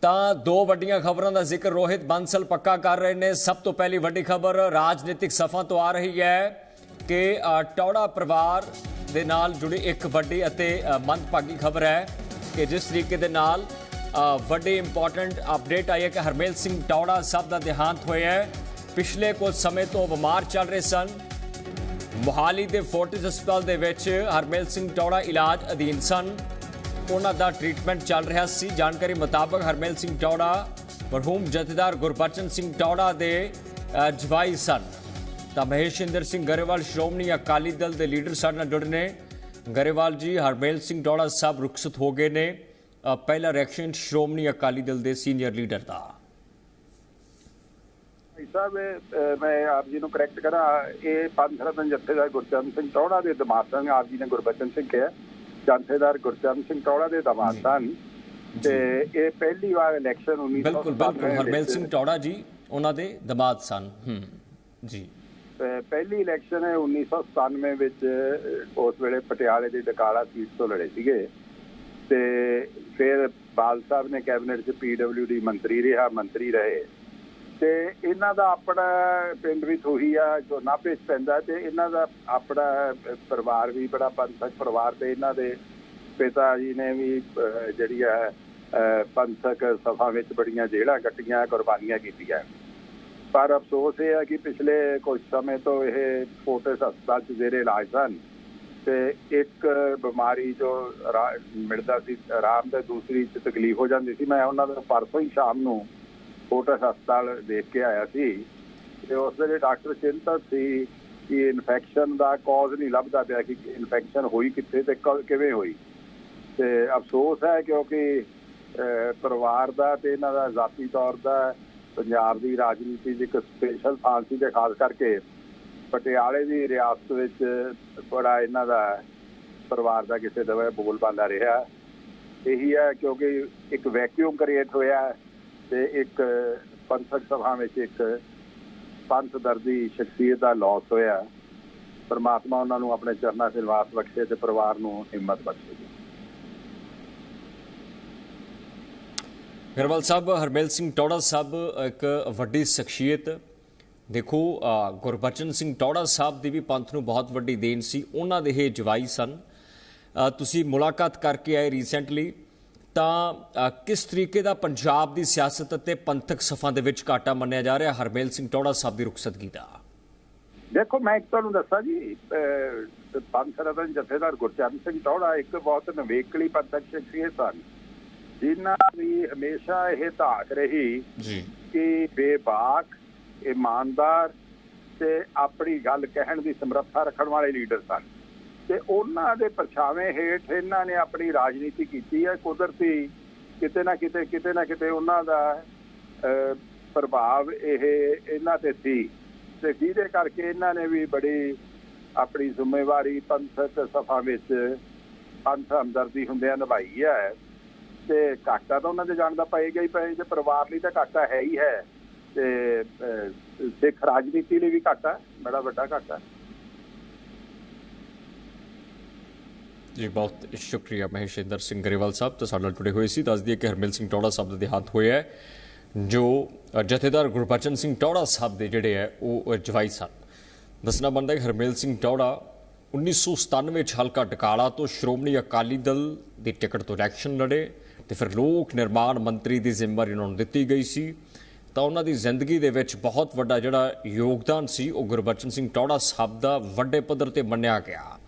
ਤਾਂ ਦੋ ਵੱਡੀਆਂ ਖਬਰਾਂ ਦਾ ਜ਼ਿਕਰ ਰੋਹਿਤ ਬੰਸਲ ਪੱਕਾ ਕਰ ਰਹੇ ਨੇ। ਸਭ ਤੋਂ ਪਹਿਲੀ ਵੱਡੀ ਖਬਰ ਰਾਜਨੀਤਿਕ ਸਫਾ ਤੋਂ ਆ ਰਹੀ ਹੈ ਕਿ ਟੌੜਾ ਪਰਿਵਾਰ ਦੇ ਨਾਲ ਜੁੜੀ ਇੱਕ ਵੱਡੀ ਅਤੇ ਮੰਦਭਾਗੀ ਖਬਰ ਹੈ ਕਿ ਜਿਸ ਤਰੀਕੇ ਦੇ ਨਾਲ ਵੱਡੀ ਇੰਪੋਰਟੈਂਟ ਅਪਡੇਟ ਆਈ ਹੈ ਕਿ ਹਰਮੇਲ ਸਿੰਘ ਟੌੜਾ ਸਾਹਿਬ ਦਾ ਦੇਹਾਂਤ ਹੋਇਆ ਹੈ। ਪਿਛਲੇ ਕੁਝ ਸਮੇਂ ਤੋਂ ਬਿਮਾਰ ਚੱਲ ਰਹੇ ਸਨ। ਮੋਹਾਲੀ ਦੇ ਫੋਰਟਿਸ ਹਸਪਤਾਲ ਦੇ ਵਿੱਚ ਹਰਮੇਲ ਸਿੰਘ ਟੌੜਾ ਇਲਾਜ ਅਧੀਨ ਸਨ। ਉਹਨਾਂ ਦਾ ਟ੍ਰੀਟਮੈਂਟ ਚੱਲ ਰਿਹਾ ਸੀ। ਜਾਣਕਾਰੀ ਮੁਤਾਬਕ ਹਰਮੇਲ ਸਿੰਘ ਟੌੜਾ ਮਰਹੂਮ ਜਥੇਦਾਰ ਗੁਰਬਚਨ ਸਿੰਘ ਟੌੜਾ ਦੇ ਜਵਾਈ ਸਨ। ਤਾਂ ਮਹੇਸ਼ਿੰਦਰ ਸਿੰਘ ਗਰੇਵਾਲ ਸ਼੍ਰੋਮਣੀ ਅਕਾਲੀ ਦਲ ਦੇ ਲੀਡਰ ਸਾਡੇ ਨਾਲ ਜੁੜੇ ਗਰੇਵਾਲ ਜੀ ਹਰਮੇਲ ਸਿੰਘ ਟੌੜਾ ਸਾਹਿਬ ਰੁਖਸਤ ਹੋ ਗਏ ਨੇ। ਅ, ਪਹਿਲਾ ਰਿਐਕਸ਼ਨ ਸ਼੍ਰੋਮਣੀ ਅਕਾਲੀ ਦਲ ਦੇ ਸੀਨੀਅਰ ਲੀਡਰ ਦਾ। ਸਾਹਿਬ ਮੈਂ ਆਪ ਜੀ ਨੂੰ ਕਰੈਕਟ ਕਰਾਂ। ਇਹ ਪੰਥ ਰਤਨ ਜਥੇਦਾਰ ਗੁਰਚਰਨ ਸਿੰਘ ਟੌੜਾ ਦੇ ਦਮਾਦ ਸਨ ਆਪ ਜੀ ਨੇ ਗੁਰਬਚਨ ਸਿੰਘ ਕਿਹਾ। ਜਥੇਦਾਰ ਗੁਰਚਰਨ ਸਿੰਘ ਟੌੜਾ ਦੇ ਦਮਾਦ ਸਨ ਤੇ ਇਹ ਪਹਿਲੀ ਵਾਰ ਇਲੈਕਸ਼ਨ 1997 ਬਿਲਕੁਲ ਬਿਲਕੁਲ ਹਰਮੇਲ ਸਿੰਘ ਟੌੜਾ ਜੀ ਉਹਨਾਂ ਦੇ ਦਮਾਦ ਸਨ। ਹੂੰ ਜੀ। ਪਹਿਲੀ ਇਲੈਕਸ਼ਨ ਹੈ 1997 ਵਿੱਚ ਉਸ ਵੇਲੇ ਪਟਿਆਲੇ ਦੀ ਡਕਾਲਾ ਸੀਟ ਤੋਂ ਲੜੇ ਸੀਗੇ। ਤੇ ਫਿਰ ਬਾਲ ਸਾਹਿਬ ਨੇ ਕੈਬਨਿਟ 'ਚ ਪੀਡਬਲਯੂਡੀ ਮੰਤਰੀ ਰਿਹਾ ਮੰਤਰੀ ਰਹੇ। ਤੇ ਇਹਨਾਂ ਦਾ ਆਪਣਾ ਪਿੰਡ ਵੀ ਥੋਹੀ ਆ ਜੋ ਨਾਭੇ ਪੈਂਦਾ ਤੇ ਇਹਨਾਂ ਦਾ ਆਪਣਾ ਪਰਿਵਾਰ ਵੀ ਬੜਾ ਪੰਥਕ ਪਰਿਵਾਰ ਤੇ ਇਹਨਾਂ ਦੇ ਪਿਤਾ ਜੀ ਨੇ ਵੀ ਜਿਹੜੀ ਹੈ ਪੰਥਕ ਸਫ਼ਾ ਵਿੱਚ ਬੜੀਆਂ ਜੇਲ੍ਹਾਂ ਕੱਟੀਆਂ, ਕੁਰਬਾਨੀਆਂ ਕੀਤੀਆਂ। ਪਰ ਅਫਸੋਸ ਇਹ ਹੈ ਕਿ ਪਿਛਲੇ ਕੁਝ ਸਮੇਂ ਤੋਂ ਇਹ ਫੋਰਟਿਸ ਹਸਪਤਾਲ 'ਚ ਜ਼ੇਰੇ ਇਲਾਜ ਸਨ ਤੇ ਇੱਕ ਬਿਮਾਰੀ ਜੋ ਮਿਲਦਾ ਸੀ, ਆਰਾਮ ਤੇ ਦੂਸਰੀ 'ਚ ਤਕਲੀਫ ਹੋ ਜਾਂਦੀ ਸੀ। ਮੈਂ ਉਹਨਾਂ ਦਾ ਪਰਸੋਂ ਹੀ ਸ਼ਾਮ ਨੂੰ ਫੋਰਟਿਸ ਹਸਪਤਾਲ ਦੇਖ ਕੇ ਆਇਆ ਸੀ ਤੇ ਉਸ ਵੇਲੇ ਡਾਕਟਰ ਚਿੰਤਤ ਸੀ ਕਿ ਇਨਫੈਕਸ਼ਨ ਦਾ ਕਾਜ਼ ਨਹੀਂ ਲੱਭਦਾ ਪਿਆ ਕਿ ਇਨਫੈਕਸ਼ਨ ਹੋਈ ਕਿੱਥੇ ਤੇ ਕ- ਕਿਵੇਂ ਹੋਈ। ਤੇ ਅਫਸੋਸ ਹੈ ਕਿਉਂਕਿ ਪਰਿਵਾਰ ਦਾ ਤੇ ਇਹਨਾਂ ਦਾ ਜ਼ਾਤੀ ਤੌਰ ਦਾ, ਪੰਜਾਬ ਦੀ ਰਾਜਨੀਤੀ 'ਚ ਇੱਕ ਸਪੈਸ਼ਲ ਥਾਂ ਸੀ ਖਾਸ ਕਰਕੇ ਪਟਿਆਲੇ ਦੀ ਰਿਆਸਤ ਵਿੱਚ ਬੜਾ ਇਹਨਾਂ ਦਾ ਪਰਿਵਾਰ ਦਾ ਕਿਸੇ ਦਾ ਬੋਲਬਾਲਾ ਰਿਹਾ। ਇਹੀ ਹੈ ਕਿਉਂਕਿ ਇੱਕ ਵੈਕਿਊਮ ਕ੍ਰੀਏਟ ਹੋਇਆ। ਤੇ ਇੱਕ ਪੰਥਕ ਸਭਾ ਵਿੱਚ ਇੱਕ ਪੰਥ ਦਰਦੀ ਸ਼ਖਸੀਅਤ ਦਾ ਲਾਸ ਹੋਇਆ। ਪਰਮਾਤਮਾ ਉਹਨਾਂ ਨੂੰ ਆਪਣੇ ਚਰਨਾਂ 'ਚ ਨਿਵਾਸ ਬਖਸ਼ੇ ਤੇ ਪਰਿਵਾਰ ਨੂੰ ਹਿੰਮਤ ਬਖਸ਼ੇ। ਗਰਵਾਲ ਸਾਹਿਬ ਹਰਮੇਲ ਸਿੰਘ ਟੌੜਾ ਸਾਹਿਬ ਇੱਕ ਵੱਡੀ ਸ਼ਖਸੀਅਤ। ਦੇਖੋ ਅ, ਗੁਰਬਚਨ ਸਿੰਘ ਟੌੜਾ ਸਾਹਿਬ ਦੀ ਵੀ ਪੰਥ ਨੂੰ ਬਹੁਤ ਵੱਡੀ ਦੇਣ ਸੀ। ਉਹਨਾਂ ਦੇ ਇਹ ਜਵਾਈ ਸਨ। ਤੁਸੀਂ ਮੁਲਾਕਾਤ ਕਰਕੇ ਆਏ ਰੀਸੈਂਟਲੀ ਤਾਂ ਕਿਸ ਤਰੀਕੇ ਦਾ ਪੰਜਾਬ ਦੀ ਸਿਆਸਤ ਅਤੇ ਪੰਥਕ ਸਫਾ ਦੇ ਵਿੱਚ ਘਾਟਾ ਮੰਨਿਆ ਜਾ ਰਿਹਾ? ਹਰਮੇਲ ਸਿੰਘ ਟੌੜਾ ਸਾਹਿਬ ਦੀ ਰੁਖਸਤਗੀ ਦਾ ਦੇਖੋ ਮੈਂ ਇੱਕ ਤੁਹਾਨੂੰ ਦੱਸਾਂ ਜੀ ਅਹ, ਪੰਥ ਰਤਨ ਜਥੇਦਾਰ ਗੁਰਚਰਨ ਸਿੰਘ ਟੌੜਾ ਇੱਕ ਬਹੁਤ ਨਵੇਕਲੀ ਪੰਥਕ ਸ਼ਖਸੀਅਤ ਸਨ ਜਿਨ੍ਹਾਂ ਦੀ ਹਮੇਸ਼ਾ ਇਹ ਧਾਕ ਰਹੀ ਜੀ। ਕਿ ਬੇਬਾਕ ਇਮਾਨਦਾਰ ਤੇ ਆਪਣੀ ਗੱਲ ਕਹਿਣ ਦੀ ਸਮਰੱਥਾ ਰੱਖਣ ਵਾਲੇ ਲੀਡਰ ਸਨ। ਤੇ ਉਹਨਾਂ ਦੇ ਪਰਛਾਵੇਂ ਹੇਠ ਇਹਨਾਂ ਨੇ ਆਪਣੀ ਰਾਜਨੀਤੀ ਕੀਤੀ ਹੈ। ਕੁਦਰਤੀ ਕਿਤੇ ਨਾ ਕਿਤੇ ਕਿਤੇ ਨਾ ਕਿਤੇ ਉਹਨਾਂ ਦਾ ਪ੍ਰਭਾਵ ਇਹ ਇਹਨਾਂ ਤੇ ਸੀ। ਤੇ ਜਿਹਦੇ ਕਰਕੇ ਇਹਨਾਂ ਨੇ ਵੀ ਬੜੀ ਆਪਣੀ ਜ਼ਿੰਮੇਵਾਰੀ ਪੰਥਕ ਸਫ਼ਾ ਵਿੱਚ ਪੰਥ ਹਮਦਰਦੀ ਹੁੰਦਿਆਂ ਨਿਭਾਈ ਹੈ। ਤੇ ਘਾਟਾ ਤਾਂ ਉਹਨਾਂ ਦੇ ਜਾਣ ਦਾ ਪਏਗਾ ਹੀ ਪਏ ਜੇ ਪਰਿਵਾਰ ਲਈ ਤਾਂ ਘਾਟਾ ਹੈ ਹੀ ਹੈ। ਤੇ ਸਿੱਖ ਰਾਜਨੀਤੀ ਲਈ ਵੀ ਘਾਟਾ, ਬੜਾ ਵੱਡਾ ਘਾਟਾ। ਜੀ, ਬਹੁਤ ਸ਼ੁਕਰੀਆ ਮਹੇਸ਼ਿੰਦਰ ਸਿੰਘ ਗਰੇਵਾਲ ਸਾਹਿਬ ਤੇ ਸਾਡੇ ਨਾਲ ਜੁੜੇ ਹੋਏ ਸੀ। ਦੱਸ ਦਈਏ ਕਿ ਹਰਮਿਲ ਸਿੰਘ ਟੌੜਾ ਸਾਹਿਬ ਦਾ ਦੇਹਾਂਤ ਹੋਇਆ ਹੈ, ਜੋ ਜਥੇਦਾਰ ਗੁਰਬਚਨ ਸਿੰਘ ਟੌੜਾ ਸਾਹਿਬ ਦੇ ਜਿਹੜੇ ਹੈ, ਉਹ ਜਵਾਈ ਸਨ। ਦੱਸਣਾ ਬਣਦਾ ਕਿ ਹਰਮਿਲ ਸਿੰਘ ਟੌੜਾ 1997 ਵਿੱਚ ਹਲਕਾ ਟਕਾਲਾ ਤੋਂ ਸ਼੍ਰੋਮਣੀ ਅਕਾਲੀ ਦਲ ਦੀ ਟਿਕਟ ਤੋਂ ਇਲੈਕਸ਼ਨ ਲੜੇ ਤੇ ਫਿਰ ਲੋਕ ਨਿਰਮਾਣ ਮੰਤਰੀ ਦੀ ਜ਼ਿੰਮੇਵਾਰੀ ਉਹਨਾਂ ਨੂੰ ਦਿੱਤੀ ਗਈ ਸੀ। ਤਾਂ ਉਹਨਾਂ ਦੀ ਜ਼ਿੰਦਗੀ ਦੇ ਵਿੱਚ ਬਹੁਤ ਵੱਡਾ ਜਿਹੜਾ ਯੋਗਦਾਨ ਸੀ, ਉਹ ਗੁਰਬਚਨ ਸਿੰਘ ਟੌੜਾ ਸਾਹਿਬ ਦਾ ਵੱਡੇ ਪੱਧਰ ਤੇ ਮੰਨਿਆ ਗਿਆ।